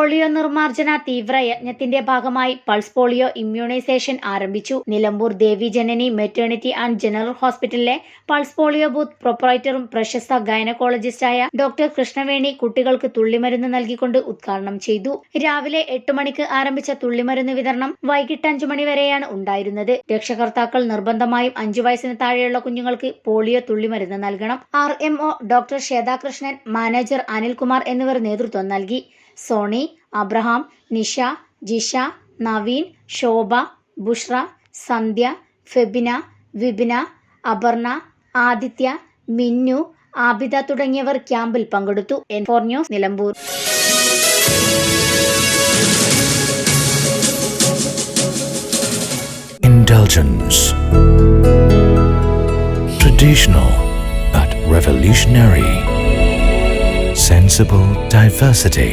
polio നിർമ്മാർജന തീവ്ര യജ്ഞത്തിന്റെ ഭാഗമായി പൾസ് പോളിയോ ഇമ്മ്യൂണൈസേഷൻ ആരംഭിച്ചു. Nilambur Devi Janani maternity and general ഹോസ്പിറ്റലിലെ പൾസ് പോളിയോ ബൂത്ത് പ്രൊപ്പറേറ്ററും പ്രശസ്ത ഗൈനക്കോളജിസ്റ്റായ ഡോക്ടർ കൃഷ്ണവേണി കുട്ടികൾക്ക് തുള്ളിമരുന്ന് നൽകിക്കൊണ്ട് ഉദ്ഘാടനം ചെയ്തു. രാവിലെ എട്ട് മണിക്ക് ആരംഭിച്ച തുള്ളിമരുന്ന് വിതരണം വൈകിട്ട് അഞ്ചു മണി വരെയാണ് ഉണ്ടായിരുന്നത്. രക്ഷകർത്താക്കൾ നിർബന്ധമായും അഞ്ചു വയസ്സിന് താഴെയുള്ള കുഞ്ഞുങ്ങൾക്ക് പോളിയോ തുള്ളിമരുന്ന് നൽകണം. R M doctor Swethakrishnan manager Anilkumar എന്നിവർ നേതൃത്വം നൽകി. സോണി അബ്രഹാം നിഷ ജിഷ നവീൻ ശോഭ ബുഷ്ര സന്ധ്യ ഫെബിന വിബിന അപർണ ആദിത്യ മിന്നു ആബിദ തുടങ്ങിയവർ ക്യാമ്പിൽ പങ്കെടുത്തു N four news Nilambur Indulgence. Traditional but revolutionary. Sensible diversity.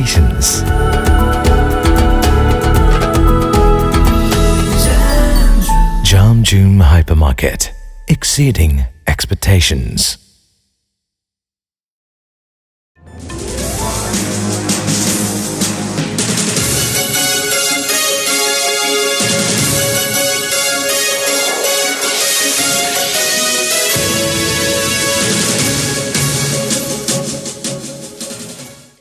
nations. Jam Hypermarket, exceeding expectations.